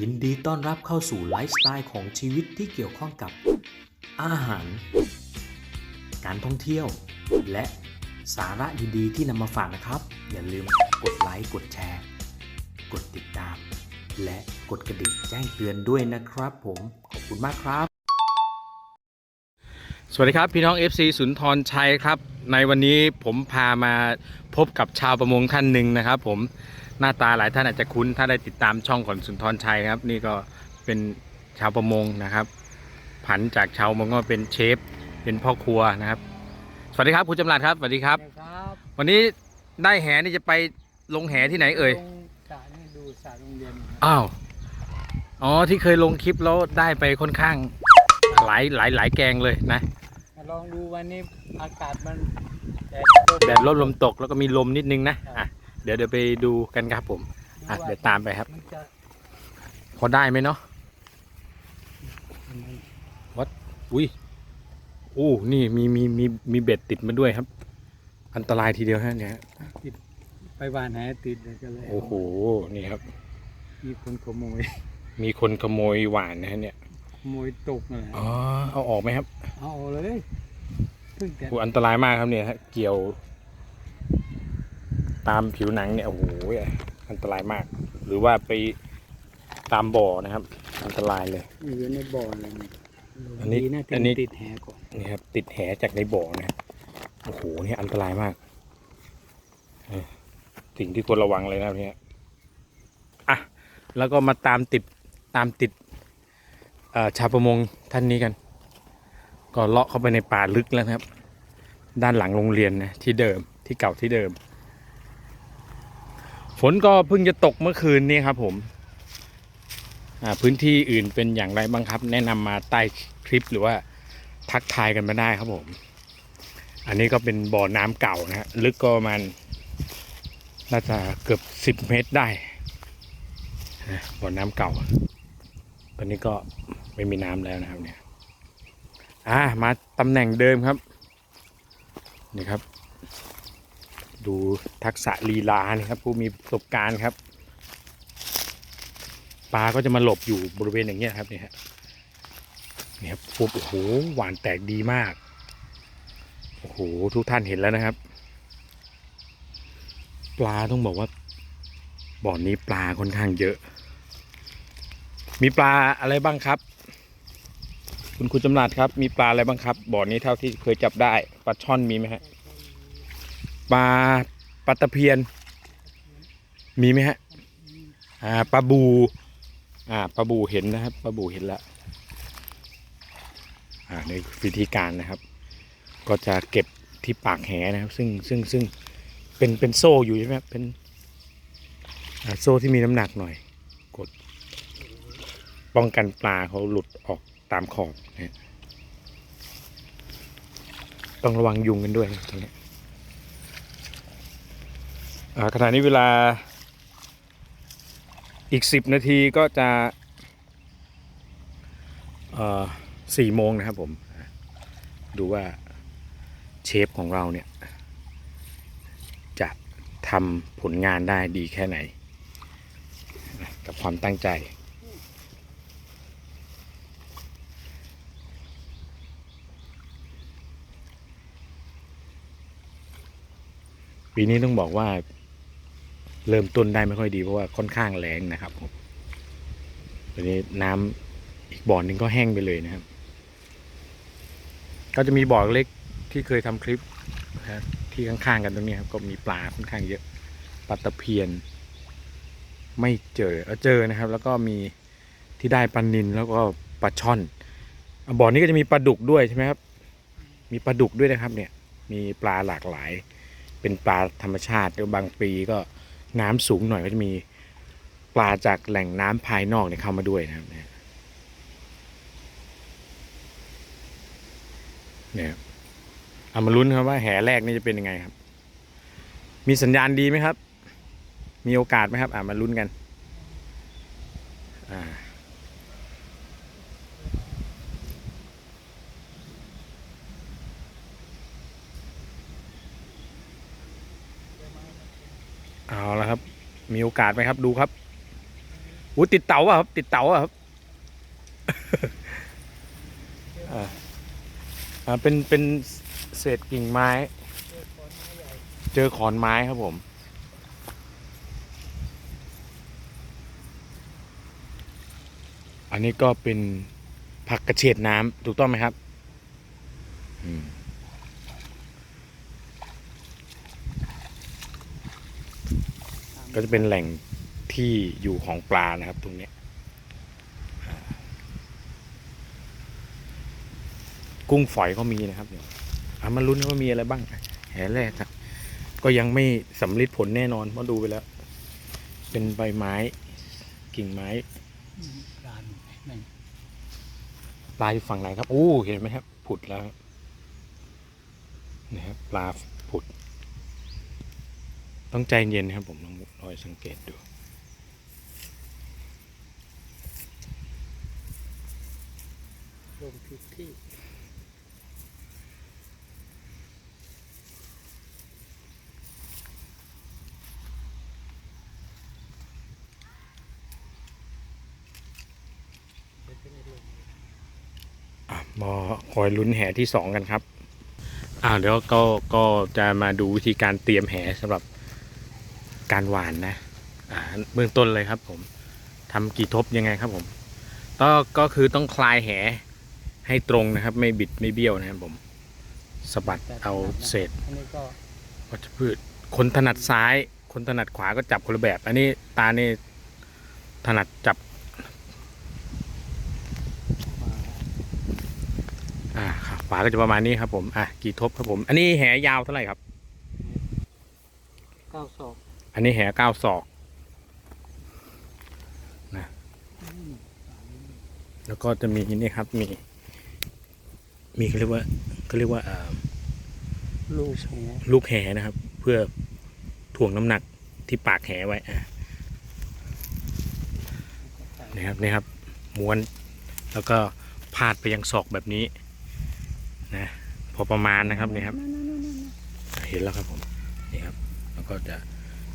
ยินดีต้อนรับเข้าสู่ไลฟ์สไตล์ของชีวิตที่เกี่ยวข้องกับ อาหาร การท่องเที่ยว และสาระดีๆที่นำมาฝากนะครับ อย่าลืมกดไลค์กดแชร์ กดติดตาม และกดกระดิ่งแจ้งเตือนด้วยนะครับ ผมขอบคุณมากครับ สวัสดีครับพี่น้อง FC สุนทรชัยครับ ในวันนี้ผมพามาพบกับชาวประมงท่านหนึ่งนะครับ ผม หน้าตาหลายท่านอาจจะคุ้น ถ้าได้ติดตามช่องของสุนทรชัยครับ นี่ก็เป็นชาวประมงนะครับผันจากชาวประมงก็เป็นเชฟ เป็นพ่อครัวนะครับ สวัสดีครับคุณจำรัดครับสวัสดีครับ ครับวันนี้ได้แหนี่จะไปลงแหที่ไหนเอ่ยลงสระนี่ดูสระโรงเรียนอ้าว อ๋อที่เคยลงคลิปแล้วได้ไปค่อนข้าง หลายหลายหลายแกงเลยนะมาลองดูวันนี้อากาศมันแดดแดดลดลมตกแล้วก็มีลมนิดนึงนะ อะ เดี๋ยวเดี๋ยวไปดูกันครับผมอะเดี๋ยวตามไปครับมันจะพอได้ไหมเนาะอุ้ยอู้นี่มีมีมีมีเบ็ดติดมาด้วยครับ อันตรายทีเดียวฮะเนี่ยติดไปหวานแหติดเลยก็เลยโอ้โหนี่ครับ มีคนขโมย มีคนขโมยหวานนะฮะเนี่ยขโมยตกเลยอ๋อเอาออกไหมครับ เอาเลยเพิ่งแต่โอ้อันตรายมากครับเนี่ยฮะเกี่ยว ตามผิวหนังเนี่ยโอ้โหอันตรายมาก หรือว่าไปตามบ่อนะครับ อันตรายเลยอยู่ในบ่ออะไรนี่อันนี้ดีนะที่อันนี้ติดแหก่อนนี่ครับติดแหจากในบ่อนะโอ้โหนี่อันตรายมากเออสิ่งที่ควรระวังเลยนะครับเนี่ยอะแล้วก็มาตามติดตามติดเอ่อชาวประมงท่านนี้กัน ก็เลาะเข้าไปในป่าลึกแล้วนะครับ ด้านหลังโรงเรียนนะที่เดิมที่เก่าที่เดิม ฝนก็เพิ่งจะตกเมื่อคืนนี้ครับผมอ่าพื้นที่อื่นเป็นอย่างไรบ้างครับ แนะนำมาใต้คลิปหรือว่าทักทายกันมาได้ครับผม อันนี้ก็เป็นบ่อน้ำเก่านะฮะลึกก็ประมาณน่าจะเกือบสิบเมตรได้บ่อน้ำเก่า ตอนนี้ก็ไม่มีน้ำแล้วนะครับเนี่ยอ่ามาตำแหน่งเดิมครับนี่ครับ ดูทักษะลีลานครับ ผู้มีประสบการณ์ครับปลาก็จะมาหลบอยู่บริเวณอย่างเงี้ยครับนี่ฮะนี่ครับปุ๊บโอ้โหหวานแตกดีมากโอ้โหทุกท่านเห็นแล้วนะครับ ปลาต้องบอกว่าบ่อนนี้ปลาค่อนข้างเยอะ มีปลาอะไรบ้างครับ คุณคุณจำรัดครับ มีปลาอะไรบ้างครับบ่อนนี้เท่าที่เคยจับได้ปลาช่อนมีไหมฮะ ปลาปลาตะเพียน มีไหมฮะอ่าปลาบู อ่าปลาบูเห็นนะครับปลาบูเห็นแล้วอ่าในวิธีการนะครับ ก็จะเก็บที่ปากแหนะครับ ซึ่งซึ่งซึ่งเป็นเป็นโซ่อยู่ใช่ไหมเป็นโซ่ที่มีน้ำหนักหน่อย กด ป้องกันปลาเขาหลุดออกตามขอบนะต้องระวังยุงกันด้วยนะตรงนี้ ขณะนี้เวลาอีกสิบนาทีก็จะสี่โมงนะครับผม ดูว่าเชฟของเราเนี่ย จะทำผลงานได้ดีแค่ไหน กับความตั้งใจปีนี้ต้องบอกว่า เริ่มต้นได้ไม่ค่อยดีเพราะว่าค่อนข้างแรงนะครับผมตอนนี้น้ำอีกบ่อนึงก็แห้งไปเลยนะครับ ก็จะมีบ่อเล็กที่เคยทำคลิปนะครับที่ข้างๆกันตรงนี้ครับก็มีปลาค่อนข้างเยอะปลาตะเพียน ไม่เจอเออเจอนะครับ แล้วก็มีที่ได้ปลานินแล้วก็ปลาช่อนบ่อนี้ก็จะมีปลาดุกด้วยใช่ไหมครับ มีปลาดุกด้วยนะครับเนี่ย มีปลาหลากหลาย เป็นปลาธรรมชาติแล้วบางปีก็ น้ำสูงหน่อยก็จะมีปลาจากแหล่งน้ำภายนอกเนี่ยเข้ามาด้วยนะครับเนี่ยเนี่ยเอามาลุ้นครับว่าแห่แรกนี่จะเป็นยังไงครับ มีสัญญาณดีไหมครับ มีโอกาสไหมครับ อ่ามาลุ้นกัน อ่า เอาละครับ มีโอกาสไหมครับดูครับอู้ติดเต๋าอะครับ ติดเต๋าอะครับอ่าอ่าเป็นเป็นเศษกิ่งไม้ เจอขอนไม้ครับผม อันนี้ก็เป็นผักกระเฉดน้ำถูกต้องไหมครับ อืม ก็จะเป็นแหล่งที่อยู่ของปลานะครับตรงนี้ กุ้งฝอยก็มีนะครับเนี่ยเอามาลุ้นว่ามีอะไรบ้างแหแรกครับก็ยังไม่สำลิดผลแน่นอนเพราะดูไปแล้ว เป็นใบไม้กิ่งไม้ปลาปลาอยู่ฝั่งไหนครับโอ้เห็นไหมครับ ผุดแล้วนี่ครับปลา ต้องใจเย็นครับผมลองลอยสังเกตดูลงผิดที่อะมาคอยลุ้นแหที่สองกันครับ อ่าเดี๋ยวก็ก็จะมาดูวิธีการเตรียมแหสำหรับ การหวานนะเบื้องต้นเลยครับผมทำกี่ทบยังไงครับผมก็ก็คือต้องคลายแหให้ตรงนะครับ ไม่บิดไม่เบี้ยวนะครับผมสะบัดเอาเศษวัชพืชคนถนัดซ้าย คนถนัดขวาก็จับคนละแบบ อันนี้ตานี่ถนัดจับอ่าครับขวาก็จะประมาณนี้ครับผมอะกี่ทบครับผม อันนี้แหยาวเท่าไหร่ครับเก้าศอก อันนี้แหเก้าศอกแล้วก็จะมีนี่ครับมี มีเขาเรียกว่าเขาเรียกว่าเอ่อลูกแหลูกแหนะครับ เพื่อถ่วงน้ำหนักที่ปากแหไว้อะนี่ครับนี่ครับม้วนแล้วก็พาดไปยังศอกแบบนี้นะพอประมาณนะครับนี่ครับ เห็นแล้วครับผมนี่ครับ แล้วก็จะ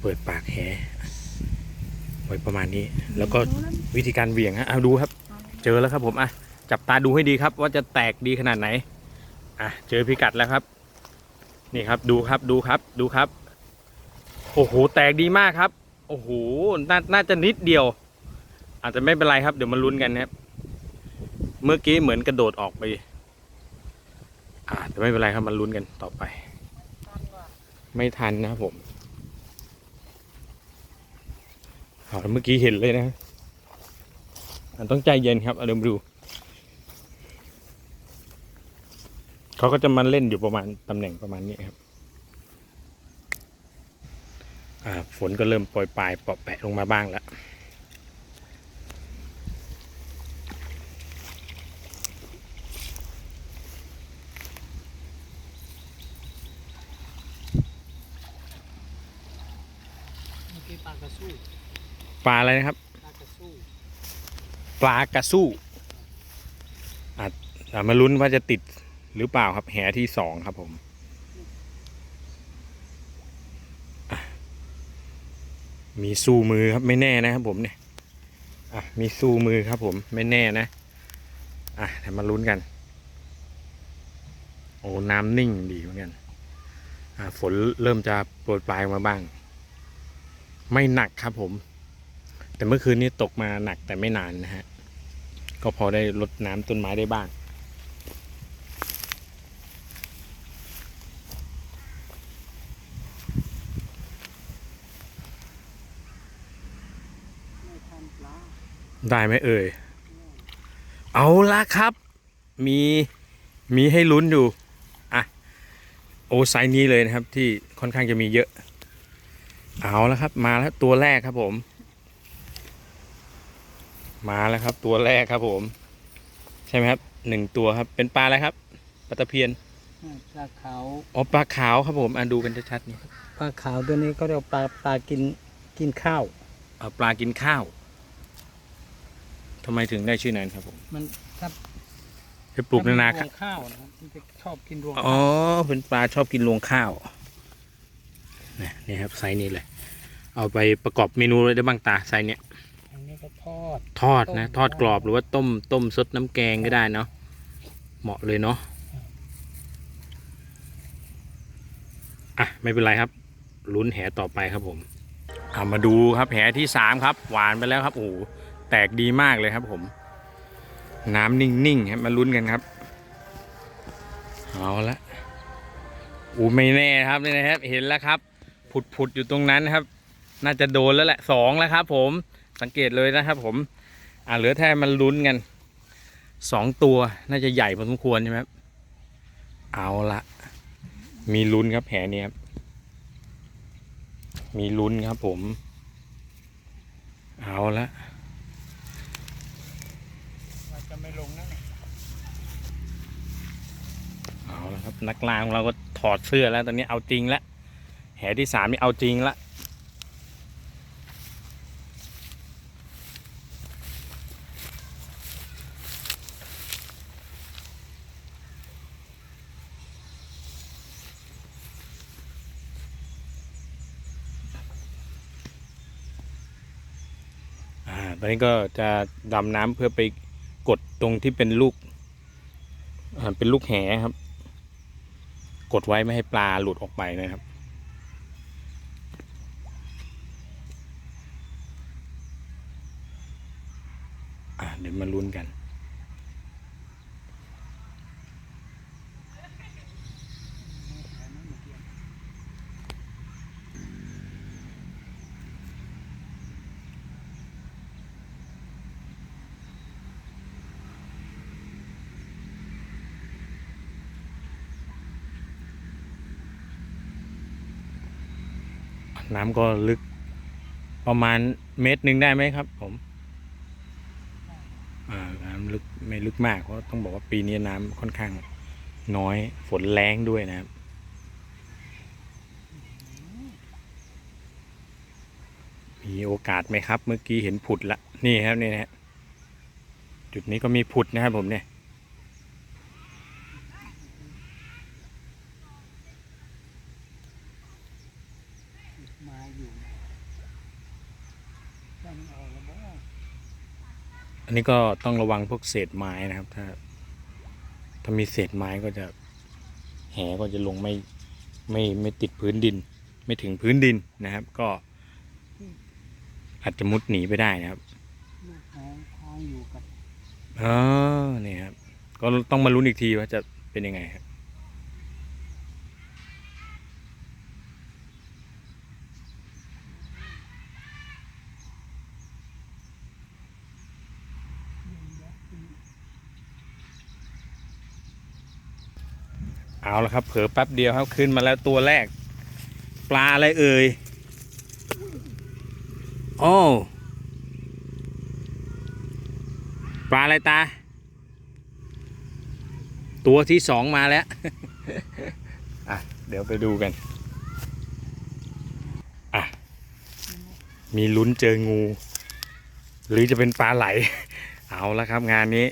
เปิดปากแหไว้ประมาณนี้ แล้วก็วิธีการเหวี่ยงฮะเอาดูครับ เจอแล้วครับผมอะจับตาดูให้ดีครับ ว่าจะแตกดีขนาดไหนอะเจอพิกัดแล้วครับ นี่ครับดูครับดูครับดูครับ โอ้โหแตกดีมากครับ โอ้โหนน่าจะนิดเดียว อาจจะไม่เป็นไรครับ เดี๋ยวมาลุ้นกันครับเมื่อกี้เหมือนกระโดดออกไป อ่าแต่ไม่เป็นไรครับมาลุ้นกันต่อไป ไม่ทันนะครับผม เอาเมื่อกี้เห็นเลยนะอะต้องใจเย็นครับเอาเดี๋ยวมาดู เขาก็จะมาเล่นอยู่ประมาณตำแหน่งประมาณนี้ครับอ่าฝนก็เริ่มปล่อยปลายเปราะแปะลงมาบ้างแล้วเมื่อกี้ปลากระสู้ ลาอะไรนะครับ ปลากระสู้ปลากระสู้อะอะมาลุ้นว่าจะติดหรือเปล่าครับ แหที่สองครับผมมีสู้มือครับไม่แน่นะครับผมเนี่ยอะมีสู้มือครับผมไม่แน่นะ อะเดี๋ยวมาลุ้นกัน โอ้น้ำนิ่งดีเหมือนกันอะฝนเริ่มจะโปรยปลายมาบ้าง ไม่หนักครับผม แต่เมื่อคืนนี้ตกมาหนักแต่ไม่นานนะฮะ ก็พอได้ลดน้ำต้นไม้ได้บ้าง ได้ไหมเอ่ย เอาละครับ มีมีให้ลุ้นอยู่ อะ โอไซนี้เลยนะครับที่ค่อนข้างจะมีเยอะ เอาแล้วครับ มาแล้วตัวแรกครับผม มาแล้วครับ ตัวแรกครับผม ใช่ไหมครับหนึ่งตัวครับ เป็นปลาอะไรครับปลาตะเพียนปลาขาวอ๋อปลาขาวครับผมอะดูกันชัดๆนี่ปลาขาวตัวนี้ก็เรียกว่าปลาปลากินกินข้าวเอาปลากินข้าวทำไมถึงได้ชื่อนั้นครับผม มันถ้าไปปลูกในนาถ้ครับรวงข้าวนะครับมันจะชอบกินรวงอ๋อเป็นปลาชอบกินรวงข้าวนี่นี่ครับไซส์นี้เลย เอาไปประกอบเมนูเลยได้บ้างตาไซส์เนี้ยอันนี้นี้ ก็ทอด ทอดนะต้มทอดกรอบหรือว่าต้มต้มซดน้ำแกงก็ได้เนาะเหมาะเลยเนาะอะไม่เป็นไรครับลุ้นแหต่อไปครับผมเอามาดูครับแหที่สามครับ หวานไปแล้วครับโอ้โหแตกดีมากเลยครับผม น้ำนิ่งๆครับมาลุ้นกันครับเอาละอูไม่แน่ครับนี่นะครับ เห็นแล้วครับ ผุดๆอยู่ตรงนั้นครับ น่าจะโดนแล้วแหละสองแล้วครับผม สังเกตเลยนะครับผมอ่าเหลือแค่มันลุ้นกันสองตัวน่าจะใหญ่พอสมควรใช่ไหมครับเอาละมีลุ้นครับแผลนี้ครับมีลุ้นครับผม เอาละว่าจะไม่ลงนะเอาละครับนักล่าของเราก็ถอดเสื้อแล้วตอนนี้เอาจริงแล้วแผลที่สามนี่เอาจริงละ นี้ก็จะดำน้ำเพื่อไปกดตรงที่เป็นลูกเป็นลูกแหครับ กดไว้ไม่ให้ปลาหลุดออกไปนะครับอ่าเดี๋ยวมาลุ้นกัน น้ำก็ลึกประมาณเมตรหนึ่งได้ไหมครับ ผมน้ำลึกไม่ลึกมากเพราะต้องบอกว่าปีนี้น้ำค่อนข้างน้อยฝนแรงด้วยนะครับมีโอกาสไหมครับ เมื่อกี้เห็นผุดละนี่ครับนี่นะจุดนี้ก็มีผุดนะครับผมเนี่ย มาอยู่ต้องเอาแล้วบ่ อันนี้ก็ต้องระวังพวกเศษไม้นะครับ ถ้า ถ้ามีเศษไม้ก็จะแหก็จะลงไม่ไม่ไม่ติดพื้นดิน ไม่ถึงพื้นดินนะครับ ก็ อาจจะมุดหนีไปได้นะครับลูกน้องทางอยู่กับอ๋อนี่ครับ ก็ต้องมาลุ้นอีกทีว่าจะเป็นยังไงครับ เอาละครับ เผลอแป๊บเดียวครับขึ้นมาแล้วตัวแรก ปลาอะไรเอ่ยโอ้ปลาอะไรตา ตัวที่สองมาแล้ว อะ เดี๋ยวไปดูกัน อะ มีลุ้นเจองู หรือจะเป็นปลาไหล เอาละครับงานนี้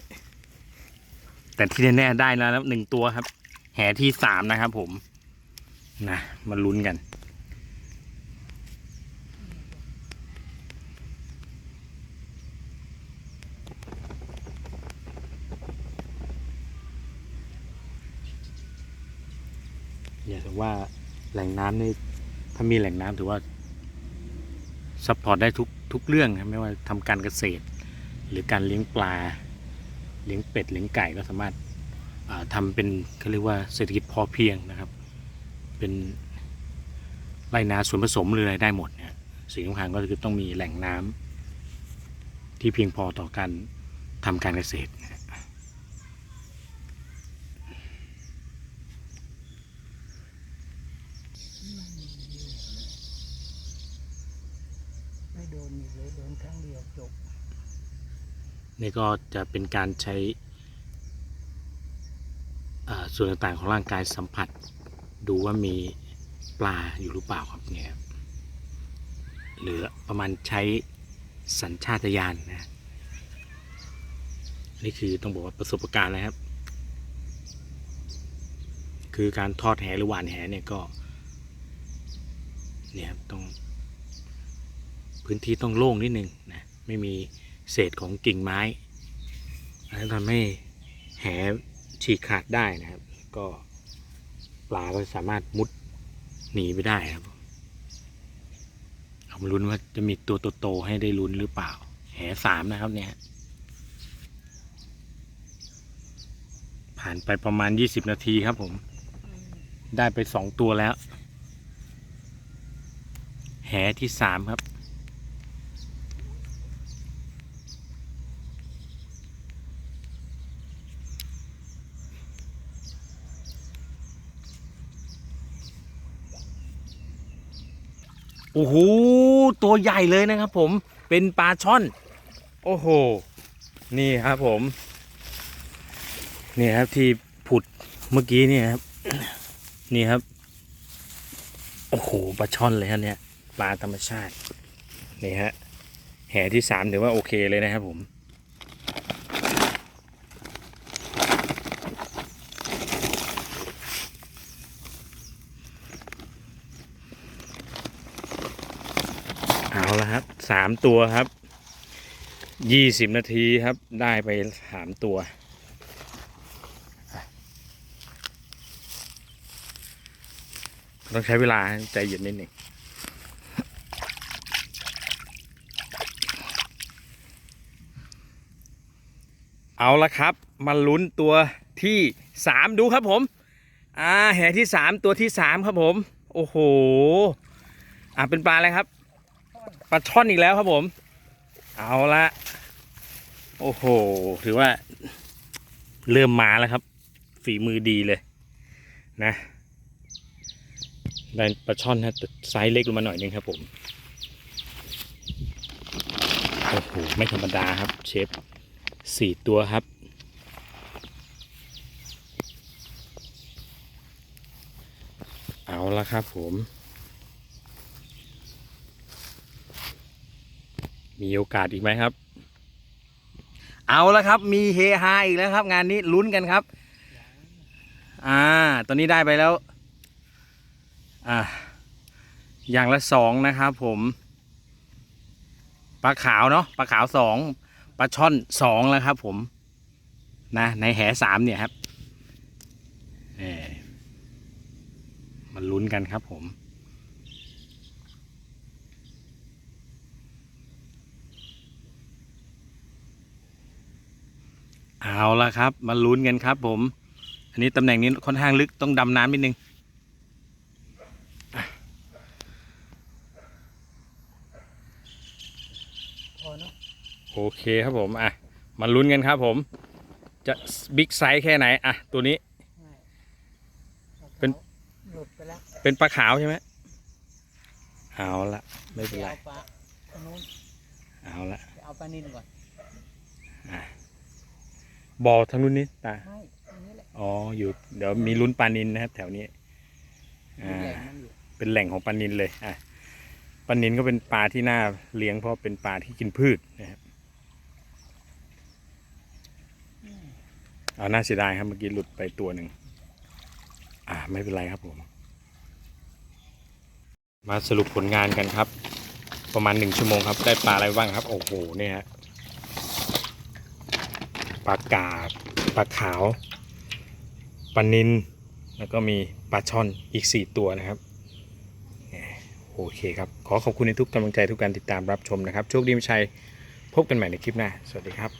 แต่ที่แน่ๆได้แล้วหนึ่งตัวครับ แห่ที่สามนะครับผม นะมาลุ้นกัน อย่าถือว่าแหล่งน้ำนี่ถ้ามีแหล่งน้ำถือว่าซัพพอร์ตได้ทุกทุกเรื่องครับไม่ว่าทำการเกษตร หรือการเลี้ยงปลา เลี้ยงเป็ด เลี้ยงไก่ก็สามารถ อ่าทำเป็นเขาเรียกว่าเศรษฐกิจพอเพียงนะครับ เป็นไรนาส่วนผสมหรืออะไรได้หมดเนี่ยสิ่งสำคัญก็คือต้องมีแหล่งน้ำที่เพียงพอต่อการทำการเกษตรไม่โดนอีกเลยโดนครั้งเดียวจบนี่ก็จะเป็นการใช้อ่า ส่วนต่างๆของร่างกายสัมผัส ดูว่ามีปลาอยู่หรือเปล่าครับเนี่ยครับหรือประมาณใช้สัญชาตญาณนะนี่คือต้องบอกว่าประสบการณ์นะครับ คือการทอดแหหรือหวานแหเนี่ยก็เนี่ยครับต้องพื้นที่ต้องโล่งนิดนึงนะไม่มีเศษของกิ่งไม้อันนั้นทำให้แหฉีกขาดได้นะครับ ก็ปลาก็สามารถมุดหนีไปได้ครับเอามลุ้นว่าจะมีตัวโตๆให้ได้ลุ้นหรือเปล่า แหสามนะครับเนี่ย ผ่านไปประมาณ20นาทีครับผม ได้ไปสองตัวแล้ว แหที่สามครับ อ้โหตัวใหญ่เลยนะครับผมเป็นปลาช่อน โอ้โห นี่ครับผม นี่ครับที่ผุดเมื่อกี้นี่ครับ นี่ครับ โอ้โหปลาช่อนเลยฮะเนี่ยปลาธรรมชาติ นี่ฮะแห่ที่สามถือว่าโอเคเลยนะครับผม เอาละครับสามตัวครับยี่สิบนาทีครับได้ไปสามตัวต้องใช้เวลาใจเย็นนิดหนึ่งเอาละครับ มาลุ้นตัวที่สามดูครับผม อ่าแห่ที่สามตัวที่สามครับผม โอ้โห อ่าเป็นปลาอะไรครับ ปลาช่อนอีกแล้วครับผม เอาละโอ้โห ถือว่า เริ่มมาแล้วครับ ฝีมือดีเลยนะได้ปลาช่อนนะแต่ไซส์เล็กลงมาหน่อยนึงครับผมโอ้โหไม่ธรรมดาครับ เชฟสี่ตัวครับ เอาละครับผม มีโอกาสอีกไหมครับ เอาละครับ มีเฮฮาอีกแล้วครับ งานนี้ลุ้นกันครับ อ่า ตอนนี้ได้ไปแล้ว อ่า อย่างละสองนะครับผมปลาขาวเนาะปลาขาวสองปลาช่อนสองแล้วครับ ผมนะในแหสามเนี่ยครับเออมันลุ้นกันครับผม เอาละครับ มาลุ้นกันครับผม อันนี้ตำแหน่งนี้ค่อนข้างลึกต้องดำน้ำนิดนึงพอเนาะโอเคครับผม อะ มาลุ้นกันครับผม จะบิ๊กไซส์แค่ไหน อะ ตัวนี้ง่ายเป็นหลุดไปแล้วเป็นปลาขาวใช่ไหมเอาละไม่เป็นไร เอาปลาตรงนู้นเอาละไปเอาปลานินก่อน บอทางนู้นนี้ตาไม่ตรงนี้แหละอ๋ออยู่เดี๋ยวมีลุ้นปลานินนะครับ แถวนี้อ่า แหล่งมันอยู่เป็นแหล่งของปลานินเลย อะ ปลานินก็เป็นปลาที่น่าเลี้ยงเพราะเป็นปลาที่กินพืชนะครับเอาน่าเสียดายครับเมื่อกี้หลุดไปตัวหนึ่ง อ่า ไม่เป็นไรครับผม มาสรุปผลงานกันครับ ประมาณหนึ่งชั่วโมงครับ ได้ปลาอะไรบ้างครับ โอ้โห เนี่ยฮะ ปลากาดปลาขาวปลานินแล้วก็มีปลาช่อนอีก 4 ตัวนะครับโอเคครับ ขอขอบคุณในทุกกำลังใจทุกการติดตามรับชมนะครับ โชคดีมิชัย พบกันใหม่ในคลิปหน้า สวัสดีครับ